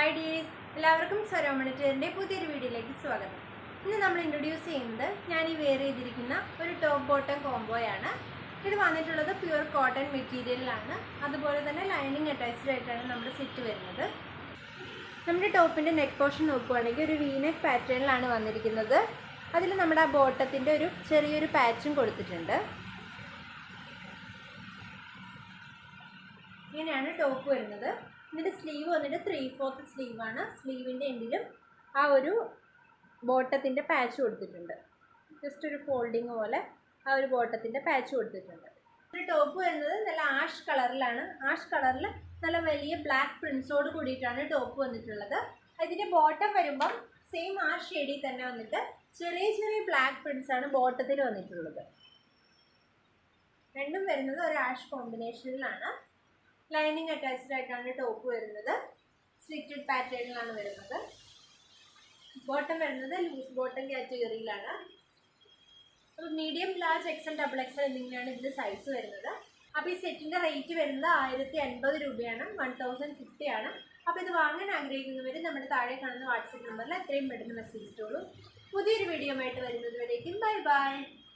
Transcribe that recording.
Hi dears എല്ലാവർക്കും സ്വരോമണിറ്ററിന്റെ പുതിയൊരു വീഡിയോയിലേക്ക് സ്വാഗതം. ഇന്ന് നമ്മൾ ഇൻട്രൊഡ്യൂസ് ചെയ്യുന്നത് ഞാൻ ഈ വെയർ ചെയ്തിരിക്കുന്ന ഒരു ടോപ്പ് ബോട്ടം കോംബോയാണ് ഇത് വന്നിട്ടുള്ളത് പ്യുവർ കോട്ടൺ മെറ്റീരിയലിലാണ് അതുപോലെ തന്നെ ലൈനിങ് അറ്റാച്ച്ഡ് ആയിട്ടാണ് നമ്മുടെ സെറ്റ് വരുന്നത്. നമ്മുടെ ടോപ്പിന്റെ നെക്ക് പോർഷൻ നോക്കുവാണെങ്കിൽ ഒരു വീനെക്ക് പാറ്റേണിലാണ് വന്നിരിക്കുന്നത്. അതിൽ നമ്മുടെ ആ ബോട്ടത്തിന്റെ ഒരു ചെറിയൊരു പാച്ചും കൊടുത്തിട്ടുണ്ട്. ഇങ്ങനെയാണ് ടോപ്പ് വരുന്നത്. ഇതിന്റെ സ്ലീവ് വന്നിട്ട് ത്രീ ഫോർത്ത് സ്ലീവാണ് സ്ലീവിന്റെ എൻഡിലും ആ ഒരു ബോട്ടത്തിന്റെ പാച്ച് കൊടുത്തിട്ടുണ്ട്. ജസ്റ്റ് ഒരു ഫോൾഡിങ് പോലെ ആ ഒരു ബോട്ടത്തിന്റെ പാച്ച് കൊടുത്തിട്ടുണ്ട്. ഒരു ടോപ്പ് വരുന്നത് നല്ല ആഷ് കളറിലാണ് ആഷ് കളറിൽ നല്ല വലിയ ബ്ലാക്ക് പ്രിൻസോട് കൂടിയിട്ടാണ് ടോപ്പ് വന്നിട്ടുള്ളത്. അതിന്റെ ബോട്ടം വരുമ്പം സെയിം ആ ഷെയ്ഡിൽ തന്നെ വന്നിട്ട് ചെറിയ ചെറിയ ബ്ലാക്ക് പ്രിൻസ് ആണ് ബോട്ടത്തിൽ വന്നിട്ടുള്ളത്. രണ്ടും വരുന്നത് ഒരു ആഷ് കോമ്പിനേഷനിലാണ് ലൈനിങ് അറ്റാച്ച്ഡ് ആയിട്ടാണ് ടോപ്പ് വരുന്നത്. സ്ലിറ്റഡ് പാറ്റേണിലാണ് വരുന്നത്. ബോട്ടം വരുന്നത് ലൂസ് ബോട്ടം കാറ്റഗറിയിലാണ് അപ്പോൾ medium large XL double XL എന്നിങ്ങനെയാണ് ഇതിന്റെ സൈസ് വരുന്നത്. അപ്പോൾ ഈ സെറ്റിന്റെ റേറ്റ് വരുന്നത് ആയിരത്തി അൻപത് രൂപയാണ്. വൺ തൗസൻഡ് ഫിഫ്റ്റി ആണ്. അപ്പോൾ ഇത് വാങ്ങാൻ ആഗ്രഹിക്കുന്നവർ നമ്മുടെ താഴെ കാണുന്ന വാട്സപ്പ് നമ്പറിൽ എത്രയും പെട്ടെന്ന് മെസ്സേജ് ഇട്ടോളൂ. പുതിയൊരു വീഡിയോ ആയിട്ട് വരുന്നത് വരേക്കും. Bye bye